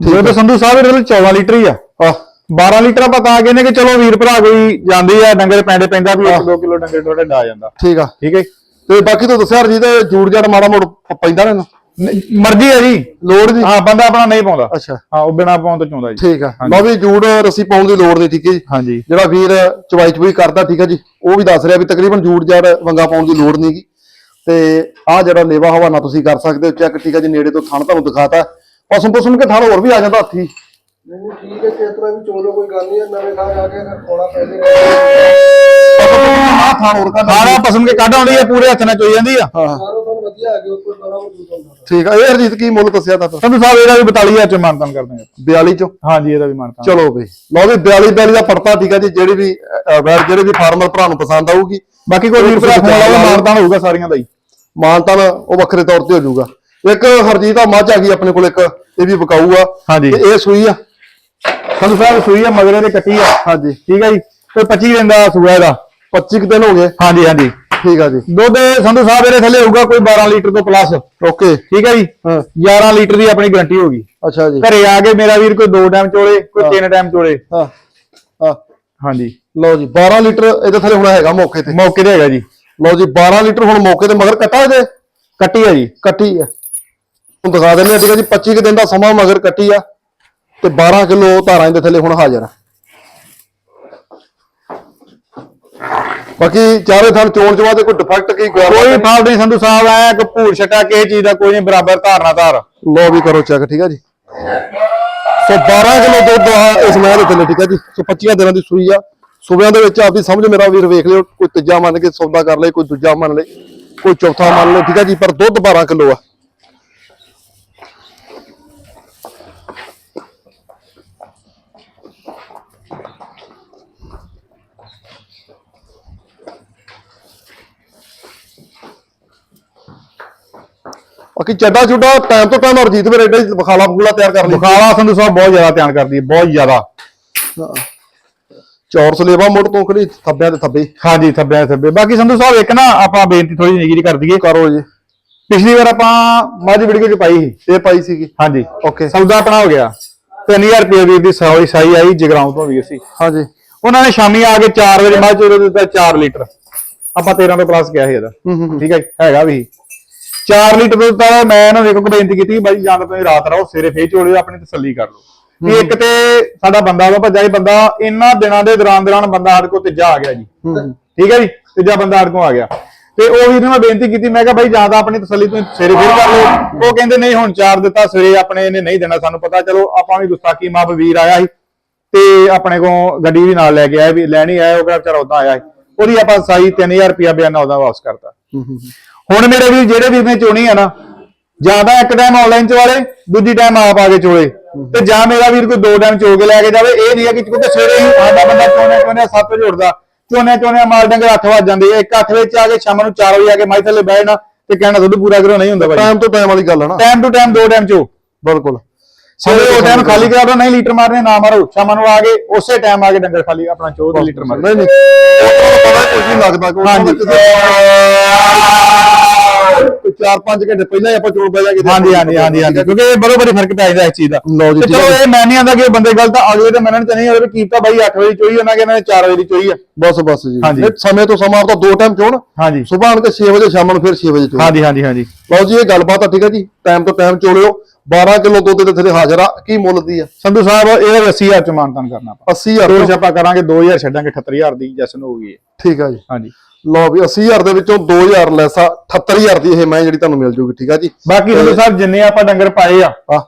ਦੁੱਧ ਸੰਧੂ ਸਾਹਿਬ ਇਹਦੇ ਲਈ 14 ਲੀਟਰ ਹੀ ਆ। ਆ। 12 ਲੀਟਰ ਆਪਾਂ ਤਾਂ ਕਹਿੰਦੇ ਕਿ ਚਲੋ ਵੀਰ ਭਰਾ ਕੋਈ ਜਾਂਦੀ ਆ ਡੰਗਰ ਪੈਂਡੇ ਪੈਂਦਾ ਵੀ। 1-2 ਕਿਲੋ ਡੰਗਰ ਟੋਟੇ ਡਾ ਜਾਂਦਾ। ਠੀਕ ਆ। ਠੀਕ ਹੈ ਤੇ ਬਾਕੀ ਤੋਂ ਦੱਸਿਆ ਜੀ ਤੇ ਜੂੜ ਜੜ ਮਾੜਾ ਮੋੜ ਪੈਂਦਾ ਨਾ ਜੀ ਮਰਜ਼ੀ ਹੈ ਜੀ। ਲੋੜ ਨਹੀਂ। ਹਾਂ ਬੰਦਾ ਆਪਣਾ ਨਹੀਂ ਪਾਉਂਦਾ। ਅੱਛਾ। ਹਾਂ ਉਹ ਬਿਨਾ ਪਾਉਣ ਤੋਂ ਚਾਹੁੰਦਾ ਜੀ। ਠੀਕ ਆ। ਲਓ ਵੀ ਜੂੜ ਰੱਸੀ ਪਾਉਣ ਦੀ ਲੋੜ ਨਹੀਂ ਠੀਕ ਹੈ ਜੀ? ਹਾਂਜੀ। ਜਿਹੜਾ ਵੀਰ ਚਵਾਈ ਚਵਾਈ ਕਰਦਾ ਠੀਕ ਹੈ ਜੀ? ਉਹ ਵੀ ਦੱਸ ਰਿਹਾ ਵੀ ਤਕਰੀਬਨ ਜੂੜ ਜੜ ਵੰਗਾ ਪਾਉਣ ਦੀ ਲੋੜ ਨਹੀਂਗੀ ਤੇ ਆ ਜਿਹੜਾ ਲੇਵਾ ਹਵਾਨਾ ਤੁਸੀਂ ਕਰ ਸਕਦੇ ਹੋ ਚੈੱਕ ਠੀਕ ਹੈ ਜੀ? ਨੇੜੇ ਤੋਂ ਥਣ ਤੁਹਾਨੂੰ ਦਿਖਾਤਾ। ਪਸਮ ਪਸਮ ਕੇ ਥਣ ਹੋਰ ਵੀ ਆ ਜਾਂਦਾ ਹੱਥੀ। ਨਹੀਂ ਠੀਕ ਹੈ ਕਿਸ ਤਰ੍ਹਾਂ ਵੀ ਚੋਲੋ ਕੋਈ ਗੱਲ ਨਹੀਂ ਹੈ, ਨਵੇਂ ਥਾਂ ਜਾ ਕੇ ਅਗਰ ਥੋੜਾ ਪਹਿਲੇ ਆ ਥਣ ਹੋਰ ਕਰ ਸਾਰਾ ਪਸੰਦ ਕੇ ਕੱਢ ਆਉਂਦੀ ਹੈ ਪੂਰੇ ਹੱਥ ਨਾਲ ਚੋਈ ਜਾਂਦੀ ਆ। ਹਾਂ। ਸਾਰੋ ਤੁਹਾਨੂੰ ਵਧੀਆ ਆ ਗਿਆ ਉੱਪਰ ਸਾਰਾ ਕੁਝ ਹੁੰਦਾ ਠੀਕ ਆ ਇਹ ਹਰਜੀਤ ਕੀ ਮੁੱਲ ਦੱਸਿਆ ਤਾਂ? ਸੰਧੂ ਸਾਹਿਬ ਇਹਦਾ ਵੀ 42000 ਚ ਮਾਨਤਨ ਕਰ ਦਾਂਗੇ 42 ਚੋਂ? ਹਾਂਜੀ ਇਹਦਾ ਵੀ ਮਾਨਤਨ। ਚਲੋ ਬਈ ਲਓ ਵੀ 42 42 ਦਾ ਪੜਤਾ ਠੀਕ ਹੈ ਜੀ ਜਿਹੜੀ ਵੀ ਜਿਹੜੇ ਫਾਰਮਰ ਭਰਾ ਨੂੰ ਪਸੰਦ ਆਊਗੀ। ਬਾਕੀ ਕੋਈ ਵੀਰ ਭਰਾ ਫੋਨ ਲਾਵੇ ਮਾਨਤਨ ਹੋਊਗਾ ਸਾਰੀਆਂ ਦਾ ਹੀ। ਮਾਨਤਾਨ ਉਹ ਵੱਖਰੇ ਤੌਰ ਤੇ ਹੋ ਜਾਊਗਾ। ਇੱਕ ਹਰਜੀਤ ਆ ਮੱਝ ਆ ਗਈ ਆਪਣੇ ਕੋਲ ਇੱਕ ਇਹ ਵੀ ਵਿਕਾਊ ਆ। ਹਾਂਜੀ। ਤੇ ਇਹ ਸੂਈ ਆ। ਸੰਧੂ ਸਾਹਿਬ ਸੂਈ ਆ ਮਗਰੇ ਦੇ ਕੱਟੀ ਆ। ਹਾਂਜੀ। ਠੀਕ ਹੈ ਜੀ? ਕੋਈ 25 ਦਿਨ ਦਾ ਸੂਆ ਇਹਦਾ। 25 ਕੁ ਦਿਨ ਹੋ ਗਏ। ਹਾਂਜੀ ਹਾਂਜੀ। ਠੀਕ ਆ ਜੀ। ਦੁੱਧ ਸੰਧੂ ਸਾਹਿਬ ਇਹਦੇ ਥੱਲੇ ਹੋਊਗਾ ਕੋਈ 12 ਲੀਟਰ ਤੋਂ ਪਲੱਸ ਓਕੇ। ਠੀਕ ਹੈ ਜੀ? ਹਾਂ। 11 ਲੀਟਰ ਦੀ ਆਪਣੀ ਗਾਰੰਟੀ ਹੋਗੀ ਅੱਛਾ ਜੀ। ਘਰੇ ਆ ਕੇ ਮੇਰਾ ਵੀਰ ਕੋਈ ਦੋ ਟਾਈਮ ਚੋਲੇ ਕੋਈ ਤਿੰਨ ਟਾਈਮ ਚੋਲੇ। ਹਾਂ। ਹਾਂ। ਹਾਂਜੀ। ਲਓ ਜੀ 12 ਲੀਟਰ ਇਹਦੇ ਥੱਲੇ ਹੁਣ ਹੈਗਾ ਮੌਕੇ ਤੇ। ਮੌਕੇ ਤੇ ਹੈਗਾ ਜੀ। ਲਓ ਜੀ 12 ਲੀਟਰ ਹੁਣ ਮੌਕੇ ਤੇ ਮਗਰ ਕੱਟਾ ਇਹਦੇ ਕੱਟੀ ਆ ਜੀ। ਕੱਟੀ ਆ। ਹੁਣ ਦਿਖਾ ਦਿੰਦੇ ਆ ਠੀਕ ਆ ਜੀ 25 ਕੁ ਦਿਨ ਦਾ ਸਮਾਂ ਮਗਰ ਕੱਟੀ ਆ। ਤੇ 12 ਕਿਲੋ ਧਾਰਾਂ ਇਹਦੇ ਥੱਲੇ ਹੁਣ ਹਾਜ਼ਰ ਆ। ਬਾਕੀ ਚਾਰੇ ਥਣ ਚੋਣ ਚਵਾ ਤੇ ਕੋਈ ਡਿਫੈਕਟ ਕੀ ਕੋਈ ਫਾਲਟ ਨਹੀਂ ਸੰਧੂ ਸਾਹਿਬ ਆਇਆ ਕੋਈ ਭੂਰ ਛਟਾ ਕਿਸੇ ਚੀਜ਼ ਦਾ ਕੋਈ ਨਹੀਂ ਬਰਾਬਰ ਧਾਰਨਾ ਧਾਰ। ਲੋ ਵੀ ਕਰੋ ਚੈੱਕ ਠੀਕ ਆ ਜੀ। ਸੋ 12 ਕਿਲੋ ਦੁੱਧ ਆ ਇਸ ਮੈਂ ਦੇ ਥੱਲੇ ਠੀਕ ਆ ਜੀ। ਸੋ 25 ਦਿਨਾਂ ਦੀ ਸੂਈ ਆ। ਸੂਬਿਆਂ ਦੇ ਵਿੱਚ ਆਪਦੀ ਸਮਝ ਮੇਰਾ ਵੀਰ ਵੇਖ ਲਿਓ ਕੋਈ ਤੀਜਾ ਮੰਨ ਕੇ ਸੌਦਾ ਕਰ ਲੇ ਕੋਈ ਦੂਜਾ ਮੰਨ ਲੇ ਕੋਈ ਚੌਥਾ ਮੰਨ ਲੇ ਠੀਕ ਆ ਜੀ। ਪਰ ਦੁੱਧ 12 ਕਿਲੋ ਆ। ਬਾਕੀ ਚੱਡਾ ਚੁੱਡਾ ਟਾਈਮ ਤੋਂ ਟਾਈਮ ਅਰਜੀਤ ਵੀਰ ਐਡਾ ਬਖਾਲਾ ਬਖੂਲਾ ਤਿਆਰ ਕਰ ਲਈ ਬਖਾਲਾ ਸੰਧੂ ਸਾਹਿਬ ਬਹੁਤ ਜ਼ਿਆਦਾ ਧਿਆਨ ਕਰਦੀ ਹੈ ਬਹੁਤ ਜ਼ਿਆਦਾ। ਚੌਰ ਸਲੇਵਾ ਮੁੜ ਤੋਂ ਖੜੀ ਥੱਬਿਆਂ ਤੇ ਥੱਬੇ। ਹਾਂਜੀ ਥੱਬਿਆਂ ਥੱਬੇ। ਬਾਕੀ ਸੰਧੂ ਸਾਹਿਬ ਇੱਕ ਨਾ ਆਪਾਂ ਬੇਨਤੀ ਥੋੜੀ ਜਿਹੀ ਨਿੱਕੀ ਕਰ ਦਈਏ। ਕਰੋ ਜੀ। ਪਿਛਲੀ ਵਾਰ ਆਪਾਂ ਮੱਝ ਵੀਡੀਓ ਚ ਪਾਈ ਸੀ। ਇਹ ਪਾਈ ਸੀਗੀ। ਹਾਂਜੀ। ਓਕੇ। ਸੌਦਾ ਆਪਣਾ ਹੋ ਗਿਆ। 3000 ਰੁਪਏ ਵੀਰ ਦੀ ਸਾਈ ਸਾਈ ਆਈ ਜਗਰਾਉਂ ਤੋਂ ਵੀਰ ਸੀ ਹਾਂਜੀ। ਉਹਨਾਂ ਨੇ ਸ਼ਾਮੀ ਆ ਕੇ 4 ਵਜੇ ਮੱਝ ਉਹਦੇ ਦਿੱਤਾ 4 ਲੀਟਰ। ਆਪਾਂ 13 ਤੋਂ ਪਲੱਸ ਗਿਆ ਸੀ ਇਹਦਾ। ਠੀਕ ਹੈ ਹੈਗਾ ਵੀ। 4 ਲੀਟਰ ਦੁੱਧ ਤਾਂ ਮੈਂ ਇਹਨਾਂ ਨੂੰ ਇੱਕ ਬੇਨਤੀ ਕੀਤੀ ਬਾਈ ਜਾਂ ਤਾਂ ਤੁਸੀਂ ਰਾਤ ਰਹੋ ਸਵੇਰੇ ਫੇਰ ਚੋਲੇ ਆਪਣੀ ਤਸੱਲੀ ਕਰ ਲਓ। ਵੀ ਇੱਕ ਤੇ ਸਾਡਾ ਬੰਦਾ ਵਾ ਭੱਜਾ ਹੀ ਬੰਦਾ ਇਹਨਾਂ ਦਿਨਾਂ ਦੇ ਦੌਰਾਨ ਦੌਰਾਨ ਬੰਦਾ ਸਾਡੇ ਕੋਲ ਤੀਜਾ ਆ ਗਿਆ ਜੀ। ਠੀਕ ਹੈ ਜੀ? ਤੀਜਾ ਬੰਦਾ ਸਾਡੇ ਕੋਲ ਆ ਗਿਆ। ਤੇ ਉਹ ਵੀਰ ਨੂੰ ਮੈਂ ਬੇਨਤੀ ਕੀਤੀ ਮੈਂ ਕਿਹਾ ਬਾਈ ਜਾਂ ਤਾਂ ਆਪਣੀ ਤਸੱਲੀ ਤੁਸੀਂ ਸਵੇਰੇ ਫੇਰ ਕਰ ਲਓ। ਉਹ ਕਹਿੰਦੇ ਨਹੀਂ ਹੁਣ ਚਾਰ ਦਿੱਤਾ ਸਵੇਰੇ ਆਪਣੇ ਇਹਨੇ ਨਹੀਂ ਦੇਣਾ ਸਾਨੂੰ ਪਤਾ। ਚਲੋ ਆਪਾਂ ਵੀ ਗੁਸਤਾਖੀ ਮਾਫ ਵੀਰ ਆਇਆ ਸੀ ਤੇ ਆਪਣੇ ਕੋਲ ਗੱਡੀ ਵੀ ਨਾਲ ਲੈ ਕੇ ਆਇਆ ਵੀ ਲੈਣੀ ਆਇਆ ਉਹ ਕਿਹੜਾ ਵਿਚਾਰਾ ਉਦਾਂ ਆਇਆ ਸੀ। ਉਹਦੀ ਆਪਾਂ ਸਾਈ 3000 ਰੁਪਿਆ ਬਿਆਨਾ ਉਹਦਾ ਵਾਪਸ ਕਰਤਾ। ਹੁਣ ਮੇਰੇ ਵੀ ਜਿਹੜੇ ਵੀਰ ਨੇ ਚੋਣੀ ਆ ਨਾ ਜਾਂ ਤਾਂ ਇੱਕ ਟਾਈਮ ਆਨਲਾਈਨ ਚਵਾਲੇ ਦੂਜੀ ਟਾਈਮ ਆਪ ਆ ਕੇ ਚੋਲੇ। ਤੇ ਜਾਂ ਮੇਰਾ ਵੀਰ ਕੋਈ ਦੋ ਟਾਈਮ ਚੋ ਕੇ ਲੈ ਕੇ ਜਾਵੇ ਇਹ ਨਹੀਂ ਹੈ ਕਿ ਕਿਉਂਕਿ ਸਵੇਰੇ ਹੀ ਆਂਦਾ ਬੰਦਾ ਚੋਣੇ ਚੋਣੇ 7 ਵਜੇ ਉੱਠਦਾ। ਚੋਣੇ ਚੋਣੇ ਮਾਲ ਡੰਗਰ 8 ਵਜ ਜਾਂਦੇ ਆ। ਇੱਕ 8 ਵਜੇ ਚ ਆ ਕੇ ਸ਼ਾਮ ਨੂੰ 4 ਵਜੇ ਆ ਕੇ ਮਾਈ ਥੱਲੇ ਬਹਿ ਜਾਣਾ ਤੇ ਕਹਿਣਾ ਦੁੱਧ ਪੂਰਾ ਕਰੋ ਨਹੀਂ ਹੁੰਦਾ ਭਾਈ। ਟਾਈਮ ਤੋਂ ਟਾਈਮ ਵਾਲੀ ਗੱਲ ਹੈ ਨਾ। ਟਾਈਮ ਟੂ ਟਾਈਮ ਦੋ ਟਾਈਮ ਚੋ। ਬਿਲਕੁਲ। ਸਵੇਰੇ ਉਹ ਟਾਈਮ ਖਾਲੀ ਕਰਾ ਦੋ ਨਹੀਂ ਲੀਟਰ ਮਾਰਨੇ ਨਾ ਮਾਰੋ ਸ਼ਾਮ ਨੂੰ ਆ ਕੇ ਉਸੇ ਟਾਈਮ ਆ ਕੇ ਡੰਗਰ ਖਾਲੀ ਆਪਣਾ ਚੋ ਤੇ ਲੀਟਰ ਮਾਰੋ ਨਹੀਂ ਨਹੀਂ। ਪਤਾ ਕੁਝ ਨਹੀਂ ਲੱਗਦਾ ਕੋਈ ਹਾਂਜੀ। ਕੋਈ 4-5 ਘੰਟੇ ਪਹਿਲਾਂ ਹੀ ਆਪਾਂ ਚੋਣ ਬਹਿ ਜਾਗੇ ਹਾਂਜੀ ਹਾਂਜੀ ਹਾਂਜੀ ਹਾਂਜੀ। ਕਿਉਂਕਿ ਇਹ ਬੜੋ ਬੜੀ ਫ਼ਰਕ ਪੈ ਜਾਂਦਾ ਇਸ ਚੀਜ਼ ਦਾ। ਲਓ ਜੀ, ਤੇ ਠੀਕ ਚਲੋ। ਇਹ ਮੈਂ ਨਹੀਂ ਆਂਦਾ ਕਿ ਬੰਦੇ ਗਲਤ ਆ, ਅਗਲੇ ਦੇ ਮੰਨਣ ਚ ਨਹੀਂ ਹੋਵੇ ਕੀਤਾ ਬਾਈ 8 ਵਜੇ ਚੋਈ ਉਹਨਾਂ ਕਿ ਇਹਨਾਂ ਨੇ 4 ਵਜੇ ਦੀ ਚੋਈ ਆ। ਬਸ ਬਸ ਜੀ। ਹਾਂਜੀ। ਨਹੀਂ, ਸਮੇਂ ਤੋਂ ਸਮਾਂ ਤਾਂ ਦੋ ਟਾਈਮ ਚੋਣ। ਹਾਂਜੀ। ਸਵੇਰ ਆਣ ਕੇ 6 ਵਜੇ ਸ਼ਾਮ ਨੂੰ ਫਿਰ 6 ਵਜੇ ਚੋਣ। ਹਾਂਜੀ ਹਾਂਜੀ ਹਾਂਜੀ। ਲਓ ਜੀ ਇਹ ਗੱਲਬਾਤ ਆ ਠੀਕ ਹੈ ਜੀ। ਟਾਈਮ ਤੋਂ ਟਾਈਮ ਚੋਲਿਓ। 12 ਕਿਲੋ ਦੁੱਧ ਦੇ ਥੱਲੇ ਹਾਜ਼ਰ ਆ। ਕੀ ਮੁੱਲ ਦੀ ਆ? ਸੰਧੂ ਸਾਹਿਬ ਇਹ 80000 ਚ ਮਾਨਤਾਨ ਕਰਨਾ ਆਪਾਂ। 80000 ਦੋ ਛਾਪਾ ਕਰਾਂਗੇ 2000 ਛੱਡਾਂਗੇ 78000 ਦੀ ਜਸ਼ਨ ਹੋ ਗਈ ਠੀਕ ਆ ਜੀ। ਹਾਂਜੀ। ਲਓ ਵੀ 80000 ਦੇ ਵਿੱਚੋਂ 2000 ਲੈਸਾ 78000 ਦੀ ਇਹ ਮੈਂ ਜਿਹੜੀ ਤੁਹਾਨੂੰ ਮਿਲ ਜੂਗੀ ਠੀਕ ਆ ਜੀ? ਬਾਕੀ ਸੰਧੂ ਸਾਹਿਬ ਜਿੰਨੇ ਆਪਾਂ ਡੰਗਰ ਪਾਏ ਆ ਆ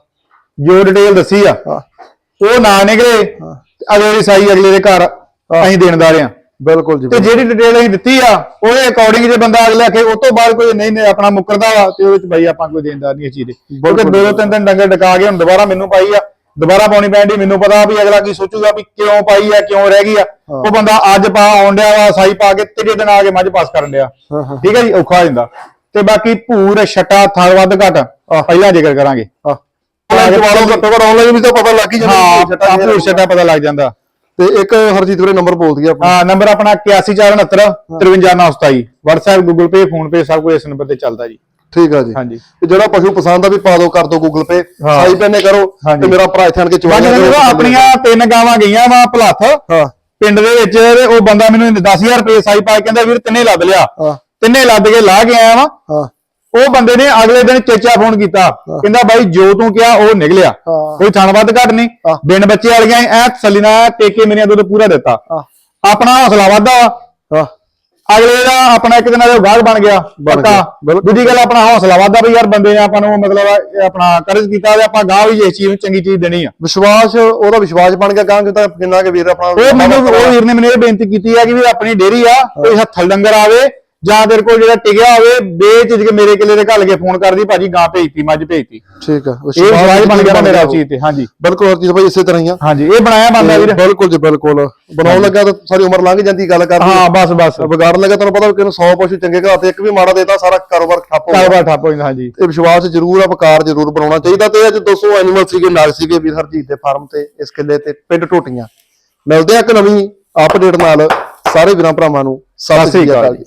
ਜੋ ਡਿਟੇਲ ਦੱਸੀ ਆ ਆ ਉਹ ਨਾ ਨਿਕਲੇ ਅਗਲੇ ਦੀ ਸਾਈ ਅਗਲੇ ਦੇ ਘਰ ਅਸੀਂ ਦੇਣਦਾਰ ਆ ਬਿਲਕੁਲ ਜੀ ਤੇ ਜਿਹੜੀ ਡਿਟੇਲ ਅਸੀਂ ਦਿੱਤੀ ਆ ਉਹਦੇ ਅਕੋਰਡਿੰਗ ਜੇ ਬੰਦਾ ਅਗਲੇ ਆਖੇ ਉਸ ਤੋਂ ਬਾਅਦ ਕੋਈ ਨਹੀਂ ਨਹੀਂ ਆਪਣਾ ਮੁੱਕਰਦਾ ਵਾ ਤੇ ਉਹਦੇ ਵਿੱਚ ਬਈ ਆਪਾਂ ਕੋਈ ਦੇਣਦਾਰ ਨਹੀਂ ਇਸ ਚੀਜ਼ ਦੇ। ਕਿਉਂਕਿ ਦੋ ਦੋ ਤਿੰਨ ਤਿੰਨ ਡੰਗਰ ਡਕਾ ਕੇ ਹੁਣ ਦੁਬਾਰਾ ਮੈਨੂੰ ਪਾਈ ਆ ਦੁਬਾਰਾ ਪਾਉਣੀ ਪੈਂਦੀ ਮੈਨੂੰ ਪਤਾ ਵੀ ਅਗਲਾ ਕੀ ਸੋਚੂਗਾ ਵੀ ਕਿਉਂ ਪਾਈ ਆ ਕਿਉਂ ਰਹਿ ਗਈ ਆ। ਉਹ ਬੰਦਾ ਅੱਜ ਪਾ ਆਉਣ ਡਿਆ ਵਾ ਸਾਈ ਪਾ ਕੇ ਤੀਜੇ ਦਿਨ ਆ ਕੇ ਮੱਝ ਪਾਸ ਕਰਨ ਡਿਆ। ਠੀਕ ਹੈ ਜੀ ਔਖਾ ਹੋ ਜਾਂਦਾ। ਤੇ ਬਾਕੀ ਭੂਰ ਛਟਾ ਥਾਲ ਵੱਧ ਘਟ ਪਹਿਲਾਂ ਜ਼ਿਕਰ ਕਰਾਂਗੇ। ਆਨਲਾਈਨ ਘੱਟੋ ਘੱਟ ਆਨਲਾਈਨ ਵੀ ਤਾਂ ਪਤਾ ਲੱਗ ਹੀ ਜਾਂਦਾ ਹਾਂ ਛੱਟਾ ਭੂਰ ਛਟਾ ਪਤਾ ਲੱਗ ਜਾਂਦਾ। ਤੇ ਇੱਕ ਹਰਜੀਤ ਵੀਰੇ ਨੰਬਰ ਬੋਲ ਦਈਏ ਆਪਣਾ ਹਾਂ ਨੰਬਰ ਆਪਣਾ 8149 53927 WhatsApp Google Pay Phone Pay ਸਭ ਕੁਝ ਇਸ ਨੰਬਰ ਤੇ ਚੱਲਦਾ ਜੀ। ਠੀਕ ਆ ਜੀ। ਹਾਂਜੀ। ਤੇ ਜਿਹੜਾ ਪਸ਼ੂ ਪਸੰਦ ਆ ਵੀ ਪਾ ਦਿਓ ਕਰ ਦਿਓ ਗੂਗਲ ਪੇ। ਸਾਈ ਪੈਨੇ ਕਰੋ। ਤੇ ਮੇਰਾ ਭਰਾ ਇੱਥੇ ਆਣ ਕੇ ਚਵਾ ਦੇਖੋ ਆਪਣੀਆਂ ਤਿੰਨ ਗਾਵਾਂ ਗਈਆਂ ਵਾ ਭਲੱਥ। ਹਾਂ। ਪਿੰਡ ਦੇ ਵਿੱਚ ਉਹ ਬੰਦਾ ਮੈਨੂੰ 10000 ਰੁਪਏ ਸਾਈ ਪਾ ਕੇ ਕਹਿੰਦਾ ਵੀਰ ਤਿੰਨੇ ਲੱਦ ਲਿਆ। ਤਿੰਨੇ ਲੱਦ ਕੇ ਲਾ ਕੇ ਆਇਆ ਵਾ। ਉਹ ਬੰਦੇ ਨੇ ਅਗਲੇ ਦਿਨ ਚੇਚਾ ਫੋਨ ਕੀਤਾ। ਕਹਿੰਦਾ ਬਾਈ ਜੋ ਤੂੰ ਕਿਹਾ ਉਹ ਨਿਕਲਿਆ। ਕੋਈ ਥਣ ਵੱਧ ਘੱਟ ਨਹੀਂ। ਬਿਨ ਬੱਚੇ ਵਾਲੀਆਂ ਐ ਤਸੱਲੀ ਨਾਲ ਟੇਕੇ ਮੇਰੀਆਂ ਦੁੱਧ ਪੂਰਾ ਦਿੱਤਾ। ਆਪਣਾ ਹੌਸਲਾ ਵਾਧਾ ਅਗਲੇ ਦਾ ਆਪਣਾ ਇੱਕ ਦਿਨ ਦਾ ਗਾਹਕ ਬਣ ਗਿਆ ਬਣ ਪੱਕਾ। ਗਿਆ, ਬਿਲਕੁਲ। ਦੂਜੀ ਗੱਲ ਆਪਣਾ ਹੌਸਲਾ ਵਾਧਾ ਵੀ ਯਾਰ ਬੰਦੇ ਨੇ ਆਪਾਂ ਨੂੰ ਮਤਲਬ ਆਪਣਾ ਕਰਜ਼ ਕੀਤਾ ਤੇ ਆਪਾਂ ਗਾਹ ਵੀ ਇਸ ਚੀਜ਼ ਨੂੰ ਚੰਗੀ ਚੀਜ਼ ਦੇਣੀ ਆ। ਵਿਸ਼ਵਾਸ ਉਹਦਾ ਵਿਸ਼ਵਾਸ ਬਣ ਗਿਆ ਗਾਂ ਤਾਂ ਕਿੰਨਾ ਕਿ ਵੀਰ ਆਪਣਾ ਉਹ ਮੈਨੂੰ ਉਹ ਵੀਰ ਨੇ ਮੈਨੂੰ ਇਹ ਬੇਨਤੀ ਕੀਤੀ ਹੈ ਕਿ ਵੀ ਆਪਣੀ ਡੇਰੀ ਆ ਕੋਈ ਹੱਥਲ ਡੰਗਰ ਆਵੇ ਜਾਂ ਤੇਰੇ ਕੋਲ ਜਿਹੜਾ ਟਿਕਿਆ ਹੋਵੇ ਬੇਚ ਕੇ ਮੇਰੇ ਕਿਲੇ ਦੇ ਘੱਲ ਕੇ ਫੋਨ ਕਰਦੀ ਭਾਜੀ ਗਾਂ ਭੇਜਤੀ ਮੱਝ ਭੇਜਤੀ। ਠੀਕ ਆ ਇਹ ਵਿਸ਼ਵਾਸ ਬਣ ਗਿਆ ਮੇਰਾ ਚੀਜ਼ ਤੇ ਹਾਂਜੀ। ਬਿਲਕੁਲ ਹਰਜੀਤ ਭਾਈ ਇਸੇ ਤਰ੍ਹਾਂ ਹੀ ਆ। ਹਾਂਜੀ ਇਹ ਬਣਾਇਆ ਬੰਦਾ ਵੀਰ। ਬਿਲਕੁਲ ਜੀ ਬਿਲਕੁਲ। ਬਣਾਉਣ ਲੱਗਾ ਤਾਂ ਸਾਰੀ ਉਮਰ ਲੰਘ ਜਾਂਦੀ ਗੱਲ ਕਰਦੀ ਹਾਂ ਬਸ ਬਸ। ਵਿਗਾੜਨ ਲੱਗਾ ਤੁਹਾਨੂੰ ਪਤਾ ਕਿਨੂੰ 100 ਪਸ਼ੂ ਚੰਗੇ ਘਰ ਤੇ ਇੱਕ ਵੀ ਮਾੜਾ ਦੇਤਾ ਸਾਰਾ ਕਾਰੋਬਾਰ ਠੱਪ ਹੋ ਗਿਆ। ਕਾਰੋਬਾਰ ਠੱਪ ਹੋ ਜਾਂਦਾ ਹਾਂਜੀ। ਇਹ ਵਿਸ਼ਵਾਸ ਜ਼ਰੂਰ ਆ ਵਕਾਰ ਜ਼ਰੂਰ ਬਣਾਉਣਾ ਚਾਹੀਦਾ। ਤੇ ਅੱਜ 200 ਐਨੀਮਲ ਸੀਗੇ ਨਾਗ ਸੀਗੇ ਵੀਰ ਹਰਜੀਤ ਦੇ ਫਾਰਮ ਤੇ ਇਸ ਕਿੱਲੇ ਤੇ ਪਿੰਡ ਟੋਟੀਆਂ। ਮਿਲਦੇ ਆ ਇੱਕ ਨਵੀਂ ਅਪਡੇਟ ਨਾਲ। ਸਾਰੇ ਵੀਰਾਂ ਭਰਾਵਾਂ ਨੂੰ ਸਤਿ ਸ੍ਰੀ ਅਕਾਲ ਜੀ।